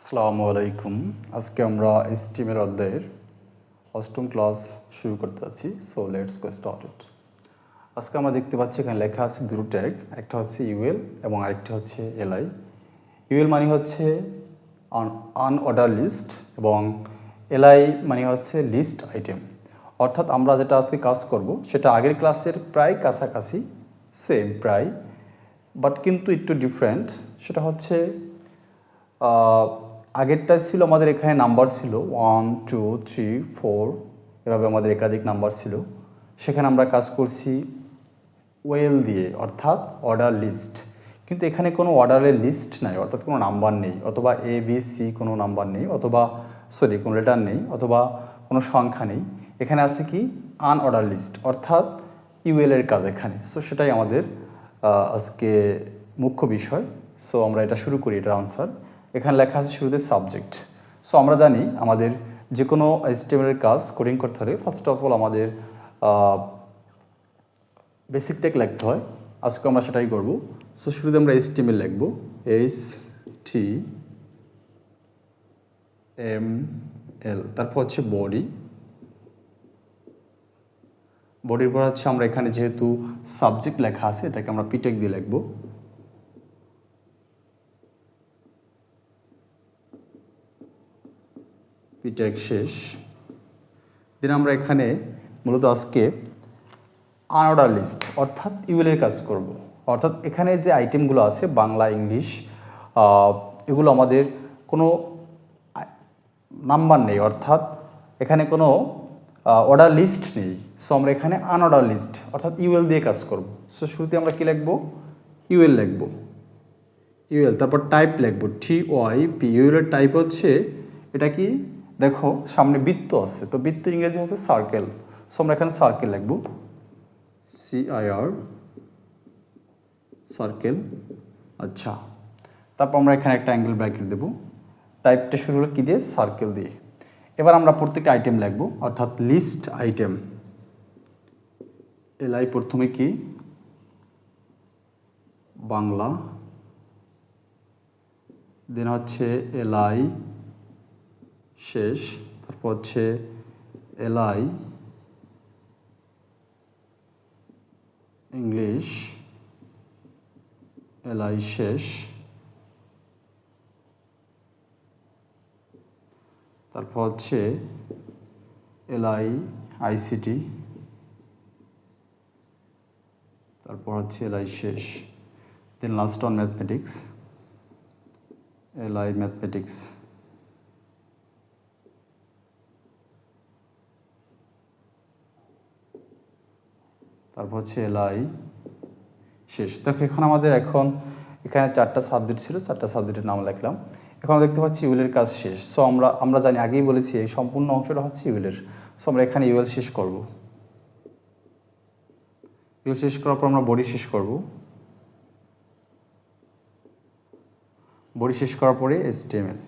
আসসালামু আলাইকুম। আজকে আমরা স্টিমের অধ্যায়ের অষ্টম ক্লাস শুরু করতে যাচ্ছি সো লেটস গো স্টার্টেড আজকে আমরা দেখতে পাচ্ছি এখানে লেখা আছে দুটো ট্যাগ একটা হচ্ছে ইউএল এবং আরেকটা হচ্ছে এলআই ইউএল মানে হচ্ছে আনঅর্ডার লিস্ট এবং এলআই মানে হচ্ছে লিস্ট আইটেম অর্থাৎ আমরা যেটা আজকে কাজ করব, সেটা আগের ক্লাসের প্রায় কাছাকাছি সেম প্রায় বাট কিন্তু একটু ডিফারেন্ট সেটা হচ্ছে আগেরটা ছিল, আমাদের এখানে নাম্বার ছিল ওয়ান, টু, থ্রি, ফোর, এভাবে আমাদের একাধিক নাম্বার ছিল। সেখানে আমরা কাজ করছি ওয়েল দিয়ে, অর্থাৎ অর্ডার লিস্ট। কিন্তু এখানে কোনো অর্ডারের লিস্ট নাই, অর্থাৎ কোনো নাম্বার নেই, অথবা এ বি সি কোনো নাম্বার নেই, অথবা, সরি, কোনো লেটার নেই, অথবা কোনো সংখ্যা নেই। এখানে আছে কি? আনঅর্ডার লিস্ট, অর্থাৎ ইউএলের কাজ এখানে। সো সেটাই আমাদের আজকে মুখ্য বিষয়। সো আমরা এটা শুরু করি, এটার আনসার। এখানে লেখা আছে শুরুতে সাবজেক্ট সো আমরা জানি আমাদের যে কোনো এস্টিমেটের কাজ কোডিং করতে হলে ফার্স্ট অফ অল আমাদের বেসিক টেক লিখতে হয়। আজকে আমরা সেটাই করব। সো শুরুতে আমরা এস্টিমেল লিখব। এইচ টি এম এল তারপর হচ্ছে বডি বডির পর হচ্ছে আমরা এখানে যেহেতু সাবজেক্ট লেখা আছে, এটাকে আমরা পিটেক দিয়ে লিখব। পিটেক শেষ। দেন আমরা এখানে মূলত আজকে আনঅর্ডার লিস্ট অর্থাৎ ইউএলের কাজ করব। অর্থাৎ এখানে যে আইটেমগুলো আছে, বাংলা, ইংলিশ এগুলো আমাদের কোনো নাম্বার নেই, অর্থাৎ এখানে কোনো অর্ডার লিস্ট নেই। সো আমরা এখানে আনঅর্ডার লিস্ট অর্থাৎ ইউএল দিয়ে কাজ করব। সো শুরুতে আমরা কি লিখব? ইউএল লিখব। ইউএল তারপর টাইপ লিখব। টি ওয়াই পি ইউএলের টাইপ হচ্ছে, এটা কি? দেখো, সামনে বৃত্ত আছে। তো বৃত্তের ইংরেজি হচ্ছে সার্কেল সো আমরা এখানে সার্কেল লিখব। সিআইআর সার্কেল আচ্ছা। তারপর আমরা এখানে একটা অ্যাঙ্গেল ব্র্যাকেট দেবো। টাইপটা শুরু হলো কী দিয়ে? সার্কেল দিয়ে। এবার আমরা প্রত্যেকটা আইটেম লিখব, অর্থাৎ লিস্ট আইটেম এলআই প্রথমে কি? বাংলা। দেন হচ্ছে এলআই শেষ, তারপর হচ্ছে এলআই, ইংলিশ, এলআই শেষ। তারপর হচ্ছে এলআই, আইসিটি। তারপর হচ্ছে এলআই শেষ। Then last on mathematics L I mathematics তারপর হচ্ছে এলআই, শেষ। দেখো, এখন আমাদের এখন এখানে চারটা সাবজেক্ট ছিল, চারটা সাবজেক্টের নাম লিখলাম। এখন দেখতে পাচ্ছি ইউলের কাজ শেষ। সো আমরা আমরা জানি, আগেই বলেছি, এই সম্পূর্ণ অংশটা হচ্ছে ইউলের সো আমরা এখানে ইউএল শেষ করব। ইউএল শেষ করার পর আমরা বডি শেষ করব। বডি শেষ করার পরে এসটিএমএল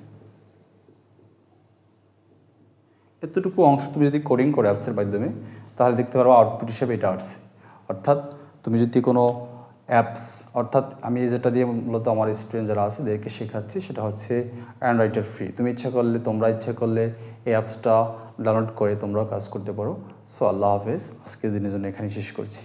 এতটুকু অংশ তুমি যদি কোডিং করে অ্যাপসের মাধ্যমে, তাহলে দেখতে পারব আউটপুট হিসেবে এটা আসছে। অর্থাৎ তুমি যদি কোনো অ্যাপস অর্থাৎ আমি যেটা দিয়ে মূলত আমার স্টুডেন্ট যারা আছে এদেরকে শেখাচ্ছি সেটা হচ্ছে অ্যান্ড্রয়েডের ফ্রি তুমি ইচ্ছা করলে, তোমরা ইচ্ছা করলে এই অ্যাপসটা ডাউনলোড করে তোমরাও কাজ করতে পারো। সো আল্লাহ হাফেজ। আজকের দিনের জন্য এখানে শেষ করছি।